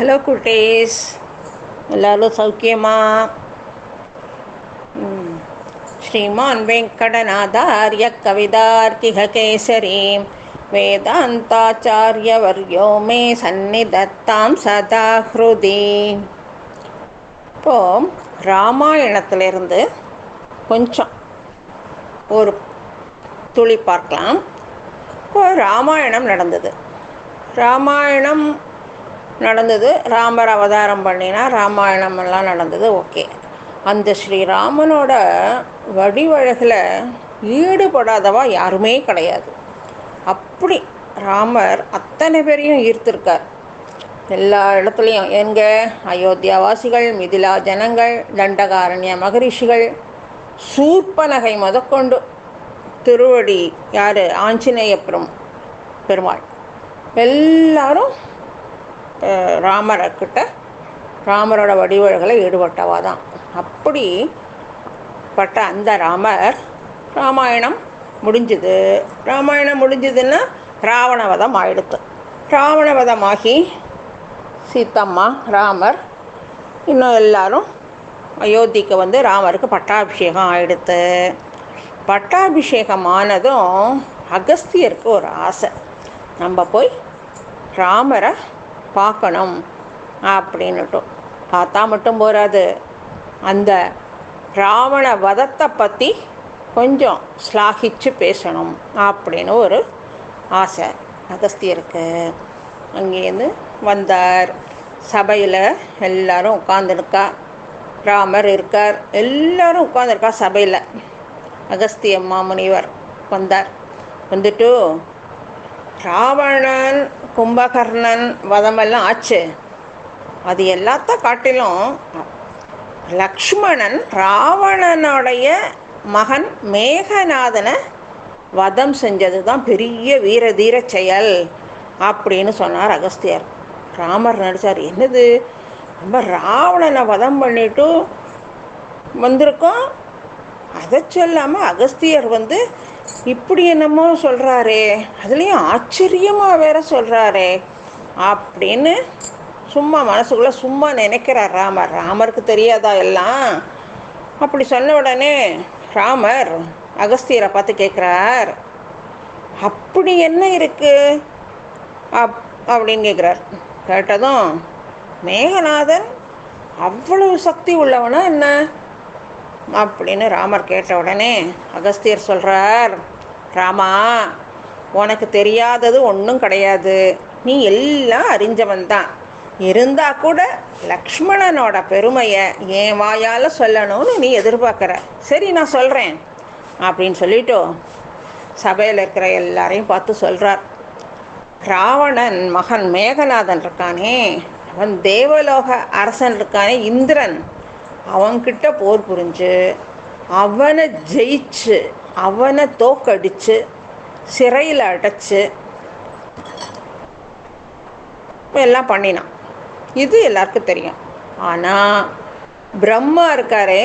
Hello குட்டேஸ் எல்லாரும் சௌக்கியமா ஸ்ரீமான் வெங்கடநாதாரிய கவிதார்த்திக கேசரி வேதாந்தாச்சாரியவர்யோ மே சந்நிதத்தாம் சதா ஹிருதி இப்போ ராமாயணத்திலிருந்து கொஞ்சம் ஒரு துளி பார்க்கலாம். இப்போ ராமாயணம் நடந்தது. ராமாயணம் நடந்தது. ராமர் அவதாரம் பண்ணினா ராமாயணம் எல்லாம் நடந்தது. ஓகே. அந்த ஸ்ரீராமனோட வடிவழகில் ஈடுபடாதவா யாருமே கிடையாது. அப்படி ராமர் அத்தனை பேரையும் ஈர்த்திருக்கார். எல்லா இடத்துலையும் எங்க? அயோத்தியாவாசிகள் மிதிலா ஜனங்கள் தண்டகாரண்ய மகரிஷிகள் சூர்பனகை முதற்கொண்டு. திருவடி யார்? ஆஞ்சநேய பெரும் பெருமாள். எல்லாரும் ராமர்கிட்ட ராமரோட வடிவழகளை ஈடுபட்டவா தான் அப்படி பட்ட அந்த ராமர் ராமாயணம் முடிஞ்சுது. ராமாயணம் முடிஞ்சதுன்னா ராவணவதம் ஆயிடுத்து. ராவணவதமாகி சீத்தம்மா ராமர் இன்னும் எல்லாரும் அயோத்திக்கு வந்து ராமருக்கு பட்டாபிஷேகம் ஆயிடுத்து. பட்டாபிஷேகம் ஆனதும் அகஸ்தியருக்கு ஒரு ஆசை. நம்ம போய் ராமரை பார்க்கணும் அப்படின்னுட்டும். பார்த்தா மட்டும் போகாது அந்த ராவண வதத்தை பற்றி கொஞ்சம் ஸ்லாகிச்சு பேசணும் அப்படின்னு ஒரு ஆசை. அகஸ்தியருக்கு அங்கேருந்து வந்தார். சபையில் எல்லாரும் உட்காந்துருக்கா ராமர் இருக்கார். எல்லாரும் உட்காந்துருக்கா சபையில். அகஸ்திய மாமுனிவர் வந்தார். வந்துட்டு ராவணன் கும்பகர்ணன் வதமெல்லாம் ஆச்சு. அது எல்லாத்த காட்டிலும் லக்ஷ்மணன் ராவணனுடைய மகன் மேகநாதனை வதம் செஞ்சது தான் பெரிய வீர தீர செயல் அப்படின்னு சொன்னார் அகஸ்தியர். ராமர் நடித்தார் என்னது? நம்ம ராவணனை வதம் பண்ணிட்டு வந்திருக்கோம். அதை சொல்லாமல் அகஸ்தியர் வந்து இப்படி என்னமோ சொல்கிறாரே அதுலேயும் ஆச்சரியமாக வேற சொல்கிறாரே அப்படின்னு சும்மா மனசுக்குள்ளே சும்மா நினைக்கிறார் ராமர். ராமருக்கு தெரியாதா எல்லாம்? அப்படி சொன்ன உடனே ராமர் அகஸ்தியரை பார்த்து கேட்குறார் அப்படி என்ன இருக்கு? அப் அப்படின்னு கேட்குறார் கேட்டதும் மேகநாதன் அவ்வளவு சக்தி உள்ளவனா என்ன? அப்படின்னு ராமர் கேட்ட உடனே அகஸ்தியர் சொல்கிறார் ராமா உனக்கு தெரியாதது ஒன்றும் கிடையாது. நீ எல்லாம் அறிஞ்சவன் தான். இருந்தால் கூட லக்ஷ்மணனோட பெருமையை என் வாயால் சொல்லணும்னு நீ எதிர்பார்க்குற. சரி நான் சொல்கிறேன் அப்படின்னு சொல்லிட்டு சபையில் இருக்கிற எல்லாரையும் பார்த்து சொல்கிறார் ராவணன் மகன் மேகநாதன் இருக்கானே. அவன் தேவலோக அரசன் இருக்கானே இந்திரன். அவன்கிட்ட போர் புரிஞ்சு அவனை ஜெயிச்சு அவனை தோக்கடிச்சு சிறையில் அடைச்சு எல்லாம் பண்ணினான். இது எல்லாருக்கும் தெரியும். ஆனால் பிரம்மா இருக்காரே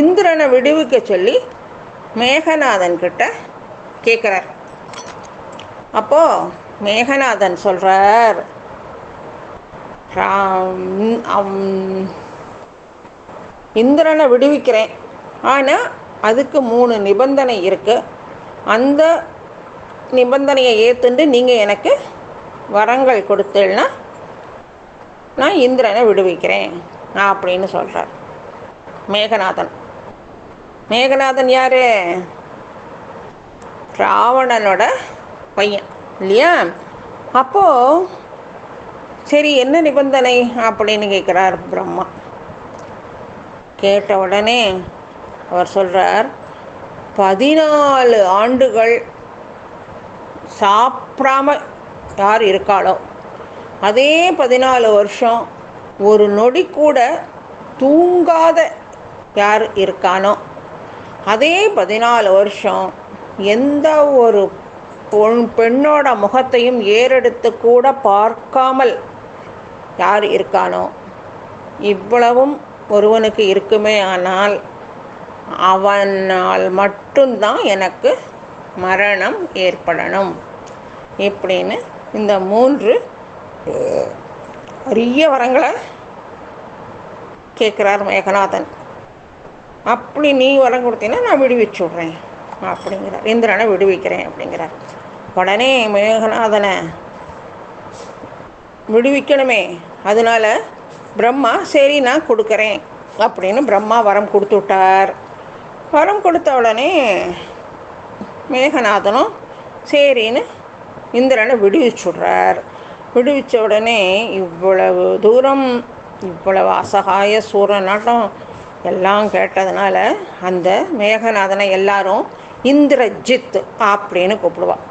இந்திரனை விடுவிக்க சொல்லி மேகநாதன் கிட்ட கேட்குறார் அப்போ மேகநாதன் சொல்கிறார் ராம் இந்திரனை விடுவிக்கிறேன். ஆனால் அதுக்கு மூணு நிபந்தனை இருக்குது அந்த நிபந்தனையை ஏற்றுண்டு நீங்கள் எனக்கு வரங்கள் கொடுத்தீங்கன்னா நான் இந்திரனை விடுவிக்கிறேன் அப்படின்னு சொல்கிறார் மேகநாதன். மேகநாதன் யார்? ராவணனோட பையன் இல்லையா? அப்போது சரி என்ன நிபந்தனை அப்படின்னு கேட்குறார் பிரம்மா. கேட்ட உடனே அவர் சொல்கிறார் பதினாலு ஆண்டுகள் சாப்பிடாம யார் இருக்காளோ? அதே பதினாலு வருஷம் ஒரு நொடி கூட தூங்காத யார் இருக்கானோ? அதே பதினாலு வருஷம் எந்த ஒரு பொன் பெண்ணோட முகத்தையும் ஏறெடுத்து கூட பார்க்காமல் யார் இருக்கானோ? இவ்வளவும் ஒருவனுக்கு இருக்குமே ஆனால் அவனால் மட்டும்தான் எனக்கு மரணம் ஏற்படணும். இப்படின்னு இந்த மூன்று அரிய வரங்களை கேட்குறார் மேகநாதன். அப்படி நீ வரம் கொடுத்தீங்கன்னா நான் விடுவிச்சு விட்றேன் அப்படிங்கிறார். இந்திரனை விடுவிக்கிறேன் அப்படிங்கிறார். உடனே மேகநாதனை விடுவிக்கணுமே. அதனால பிரம்மா சரி நான் கொடுக்குறேன் அப்படின்னு பிரம்மா வரம் கொடுத்து விட்டார் வரம் கொடுத்த உடனே மேகநாதனும் சரின்னு இந்திரனை விடுவிச்சுடுறார் விடுவிச்ச உடனே இவ்வளவு தூரம் இவ்வளவு அசகாய சூரநாட்டம் எல்லாம் கேட்டதுனால அந்த மேகநாதனை எல்லாரும் இந்திரஜித் அப்படின்னு கூப்பிடுவான்.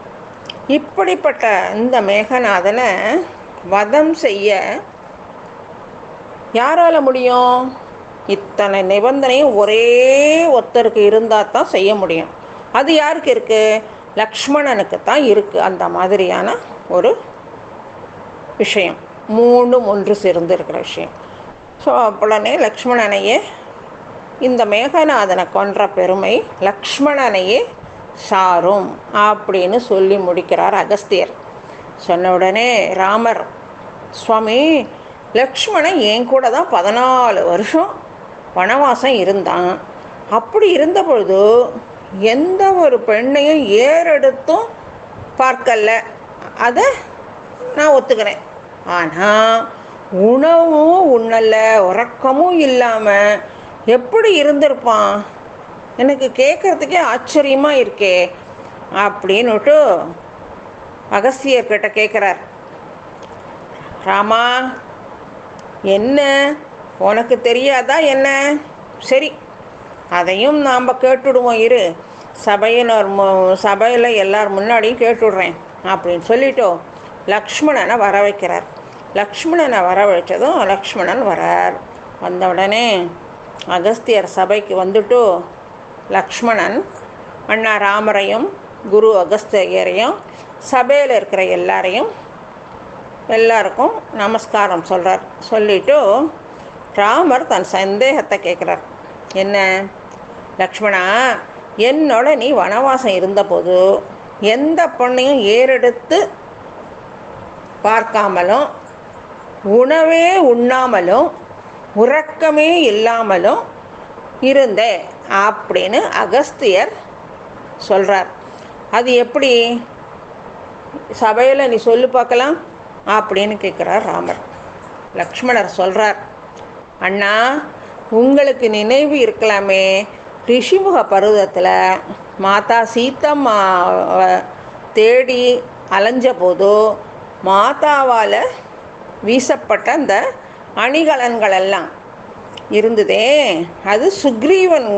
இப்படிப்பட்ட இந்த மேகநாதனை வதம் செய்ய யாரால முடியும்? இத்தனை நிபந்தனையும் ஒரே ஒருத்தருக்கு இருந்தால் தான் செய்ய முடியும். அது யாருக்கு இருக்குது லக்ஷ்மணனுக்கு தான் இருக்குது அந்த மாதிரியான ஒரு விஷயம். மூணும் ஒன்று சேர்ந்து இருக்கிற விஷயம். ஸோ உடனே லக்ஷ்மணனையே இந்த மேகநாதனை கொன்ற பெருமை லக்ஷ்மணனையே சாரும் அப்படின்னு சொல்லி முடிக்கிறார் அகஸ்தியர். சொன்ன உடனே ராமர் சுவாமி லக்ஷ்மணன் என் கூட தான் பதினாலு வருஷம் வனவாசம் இருந்தான். அப்படி இருந்த பொழுது எந்த ஒரு பெண்ணையும் ஏறெடுத்தும் பார்க்கல. அதை நான் ஒத்துக்கிறேன். ஆனால் உணவும் உண்ணலை உறக்கமும் இல்லாமல் எப்படி இருந்திருப்பான்? எனக்கு கேட்குறதுக்கே ஆச்சரியமாக இருக்கே அப்படின்னுட்டு அகஸ்தியர்கிட்ட கேட்குறார் ராமா என்ன? உனக்கு தெரியாதா என்ன? சரி அதையும் நாம் கேட்டுடுவோம் இரு. சபையினர் சபையில் எல்லார் முன்னாடியும் கேட்டுடுறேன் அப்படின்னு சொல்லிட்டோ லக்ஷ்மணனை வர வைக்கிறார். லக்ஷ்மணனை வர வச்சதும் லக்ஷ்மணன் வரார். வந்த உடனே அகஸ்தியர் சபைக்கு வந்துட்டு லக்ஷ்மணன் அண்ணா ராமரையும் குரு அகஸ்தியரையும் சபையில் இருக்கிற எல்லாரையும் எல்லாருக்கும் நமஸ்காரம் சொல்கிறார் சொல்லிட்டு ராமர் தன் சந்தேகத்தை கேட்குறார் என்ன? லக்ஷ்மணா என்னோட நீ வனவாசம் இருந்தபோது எந்த பொண்ணையும் ஏறெடுத்து பார்க்காமலும் உணவே உண்ணாமலும் உறக்கமே இல்லாமலும் இருந்தே அப்படின்னு அகஸ்தியர் சொல்கிறார் அது எப்படி? சபையில் நீ சொல்லு பார்க்கலாம். அப்படின்னு கேட்குறார் ராமர். லக்ஷ்மணர் சொல்கிறார் அண்ணா உங்களுக்கு நினைவு இருக்கலாமே. ரிஷிமுக பருவத்தில் மாதா சீத்தம்மா தேடி அலைஞ்ச போது மாதாவால் வீசப்பட்ட அந்த அணிகலன்கள் எல்லாம் இருந்ததே. அது சுக்ரீவன்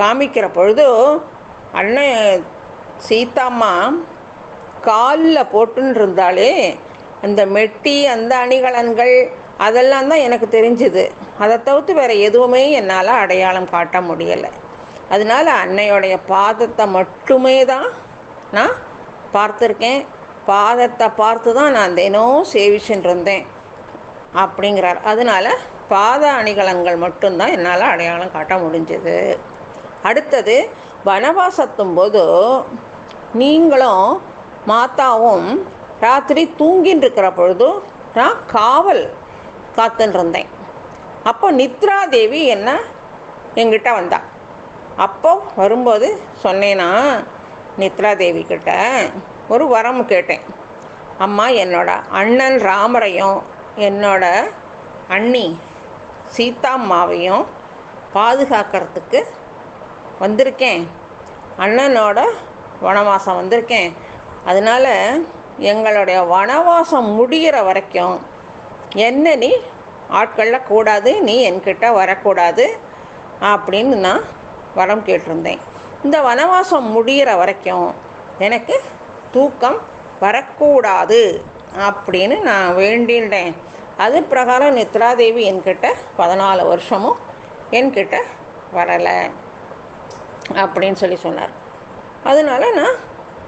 காமிக்கிற பொழுது அண்ணன் சீதாம்மா காலில் போட்டுன்னு இருந்தாலே அந்த மெட்டி அந்த அணிகலன்கள் அதெல்லாம் தான் எனக்கு தெரிஞ்சுது. அதை தவிர்த்து வேறு எதுவுமே என்னால் அடையாளம் காட்ட முடியலை. அதனால அன்னையோடைய பாதத்தை மட்டுமே தான் நான் பார்த்துருக்கேன். பாதத்தை பார்த்து தான் நான் தினம் சேவிச்சுட்டு இருந்தேன் அப்படிங்கிறார். அதனால பாத அணிகலன்கள் மட்டும்தான் என்னால் அடையாளம் காட்ட முடிஞ்சது. அடுத்தது வனவாசத்தும் போது நீங்களும் மாத்தாவும் ராத்திரி தூங்கின்னு இருக்கிற பொழுது நான் காவல் காத்துன்னு இருந்தேன் அப்போ நித்ரா தேவி என்ன? எங்கிட்ட வந்தா. அப்போ வரும்போது சொன்னேன்னா நித்ரா தேவி கிட்ட ஒரு வரம் கேட்டேன். அம்மா என்னோட அண்ணன் ராமரையும் என்னோட அண்ணி சீதாம்மாவையும் பாதுகாக்கிறதுக்கு வந்திருக்கேன். அண்ணனோட வனவாசம் வந்திருக்கேன். அதனால் எங்களுடைய வனவாசம் முடிகிற வரைக்கும் என்ன நீ ஆட்களில் கூடாது நீ என்கிட்ட வரக்கூடாது அப்படின்னு நான் வரம் கேட்டிருந்தேன். இந்த வனவாசம் முடிகிற வரைக்கும் எனக்கு தூக்கம் வரக்கூடாது அப்படின்னு நான் வேண்டின்றேன் அது பிரகாரம் நித்ராதேவி என்கிட்ட பதினாலு வருஷமும் என்கிட்ட வரலை அப்படின்னு சொல்லி சொன்னார். அதனால நான்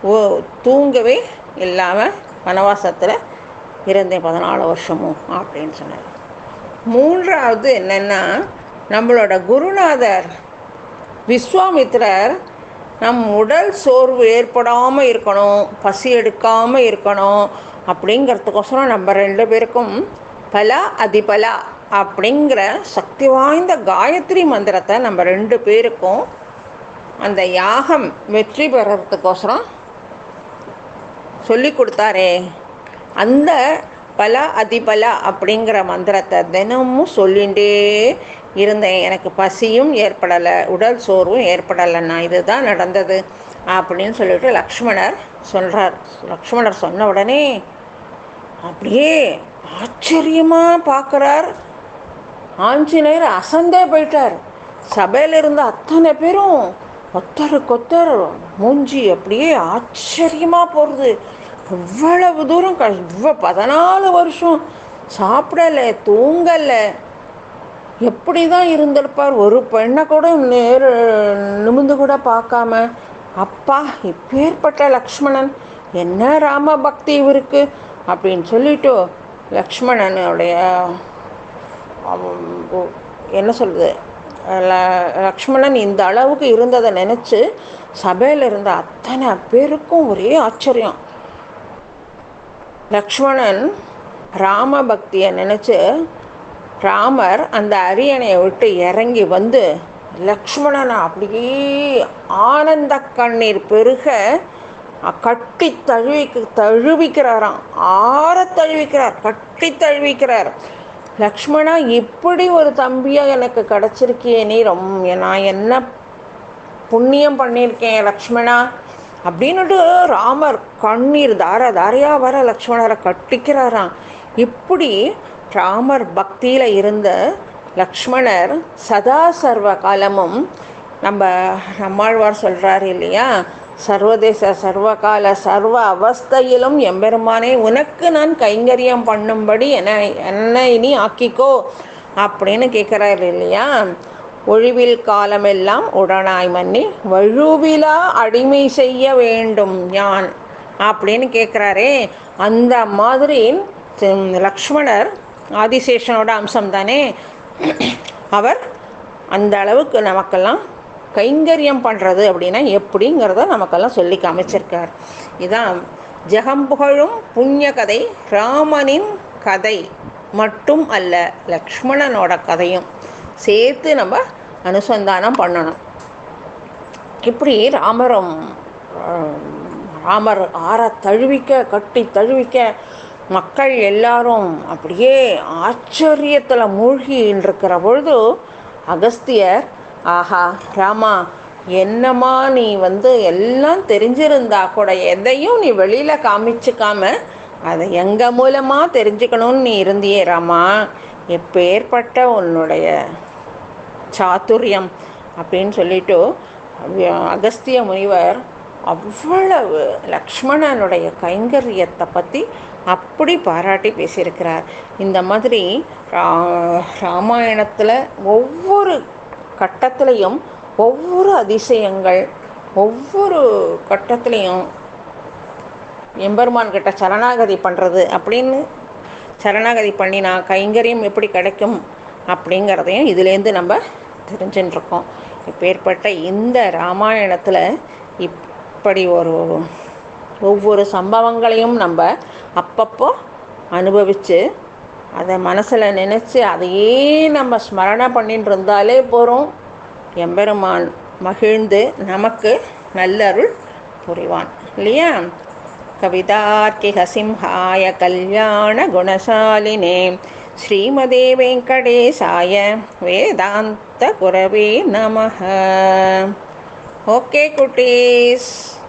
ஓ தூங்கவே இல்லாமல் வனவாசத்தில் இருந்தேன் பதினாலு வருஷமும் அப்படின்னு சொன்னார். மூன்றாவது என்னென்னா நம்மளோட குருநாதர் விஸ்வாமித்ரர் நம் உடல் சோர்வு ஏற்படாமல் இருக்கணும் பசி எடுக்காமல் இருக்கணும் அப்படிங்கிறதுக்கோசரம் நம்ம ரெண்டு பேருக்கும் பலா அதிபலா அப்படிங்கிற சக்தி வாய்ந்த காயத்ரி மந்திரத்தை நம்ம ரெண்டு பேருக்கும் அந்த யாகம் வெற்றி பெறத்துக்கோசரம் சொல்லி கொடுத்தாரே. அந்த பல அதிபல அப்படிங்கிற மந்திரத்தை தினமும் சொல்லிகிட்டே இருந்தேன். எனக்கு பசியும் ஏற்படலை உடல் சோர்வும் ஏற்படலைன்னா இதுதான் நடந்தது அப்படின்னு சொல்லிட்டு லக்ஷ்மணர் சொல்கிறார் லக்ஷ்மணர் சொன்ன உடனே அப்படியே ஆச்சரியமாக பார்க்குறார். ஆஞ்சநேயர் அசந்தே போயிட்டார். சபையில் இருந்த அத்தனை பேரும் ஒத்தருக்கு கொத்தர். மூஞ்சி அப்படியே ஆச்சரியமாக போகிறது இவ்வளவு தூரம் க இவ்வளோ பதினாலு வருஷம். சாப்பிடலை தூங்கலை. எப்படி தான் இருந்திருப்பார்? ஒரு பெண்ணை கூட நேர் நிமிந்து கூட பார்க்காம. அப்பா இப்பேற்பட்ட லக்ஷ்மணன். என்ன ராம பக்தி இவருக்கு? அப்படின்னு சொல்லிட்டு லக்ஷ்மணனுடைய என்ன சொல்கிறது லக்ஷ்மணன் இந்த அளவுக்கு இருந்ததை நினச்சி சபையில் இருந்த அத்தனை பேருக்கும் ஒரே ஆச்சரியம். லக்ஷ்மணன் ராம பக்தியை நினச்சி ராமர் அந்த அரியணையை விட்டு இறங்கி வந்து லக்ஷ்மணனை அப்படியே ஆனந்த கண்ணீர் பெருக கட்டி தழுவிக்கு தழுவிக்கிறாராம். ஆற தழுவிக்கிறார் கட்டி தழுவிக்கிறார். லக்ஷ்மணா இப்படி ஒரு தம்பியாக எனக்கு கிடச்சிருக்கியே நீ ரொம்ப நான் என்ன புண்ணியம் பண்ணியிருக்கேன் லக்ஷ்மணா? அப்படின்னுட்டு ராமர் கண்ணீர் தார தாரையாக வர லக்ஷ்மணரை கட்டிக்கிறாராம். இப்படி ராமர் பக்தியில் இருந்த லக்ஷ்மணர் சதா சர்வ காலமும் நம்ம நம்மாழ்வார் சொல்கிறார் இல்லையா? சர்வதேச சர்வகால சர்வ அவஸ்தையிலும் எம்பெருமானே உனக்கு நான் கைங்கரியம் பண்ணும்படி என என்னை இனி ஆக்கிக்கோ அப்படின்னு கேட்குறாரு இல்லையா? ஒழிவில் காலமெல்லாம் உடனாய் மன்னி வழுவிலா அடிமை செய்ய வேண்டும் யான்? அப்படின்னு கேட்குறாரே. அந்த மாதிரி லக்ஷ்மணர் ஆதிசேஷனோட அம்சம் தானே அவர் அந்த அளவுக்கு நமக்கெல்லாம் கைங்கரியம் பண்ணுறது அப்படின்னா எப்படிங்கிறத நமக்கெல்லாம் சொல்லி காமிச்சிருக்கார். இதான் ஜெகம்புகழும் புண்ணிய கதை ராமனின் கதை மட்டும் அல்ல லக்ஷ்மணனோட கதையும் சேர்த்து நம்ம அனுசந்தானம் பண்ணணும். இப்படி ராமரும் ராமர் ஆற தழுவிக்க கட்டி தழுவிக்க மக்கள் எல்லாரும் அப்படியே ஆச்சரியத்தில் மூழ்கி இருக்கிற பொழுது அகஸ்தியர் ஆஹா ராமா என்னம்மா நீ வந்து எல்லாம் தெரிஞ்சிருந்தா கூட எதையும் நீ வெளியில் காமிச்சிக்காம அதை எங்கள் மூலமாக தெரிஞ்சுக்கணும்னு நீ இருந்தியே ராமா? எப்பேற்பட்ட உன்னுடைய சாத்துரியம் அப்படின்னு சொல்லிட்டு அகஸ்திய முனிவர் அவ்வளவு லக்ஷ்மணனுடைய கைங்கரியத்தை பற்றி அப்படி பாராட்டி பேசியிருக்கிறார். இந்த மாதிரி ராமாயணத்தில் ஒவ்வொரு கட்டத்துலேயும் ஒவ்வொரு அதிசயங்கள் ஒவ்வொரு கட்டத்துலேயும் எம்பெருமான் கிட்ட சரணாகதி பண்ணுறது அப்படின்னு சரணாகதி பண்ணினா கைங்கரியம் எப்படி கிடைக்கும் அப்படிங்கிறதையும் இதுலேருந்து நம்ம தெரிஞ்சுட்டுருக்கோம் இப்பேற்பட்ட இந்த ராமாயணத்தில் இப்படி ஒரு ஒவ்வொரு சம்பவங்களையும் நம்ம அப்பப்போ அனுபவித்து அதை மனசில் நினச்சி அதையே நம்ம ஸ்மரணை பண்ணிட்டு இருந்தாலே போகிறோம் எம்பெருமான் மகிழ்ந்து நமக்கு நல்லருள் புரிவான். இல்லையா? கவிதார்க்கிக சிம்ஹாய கல்யாண குணசாலினே ஸ்ரீமதே வெங்கடேசாய வேதாந்த குரவே நம ஓகே குட்டீஸ்.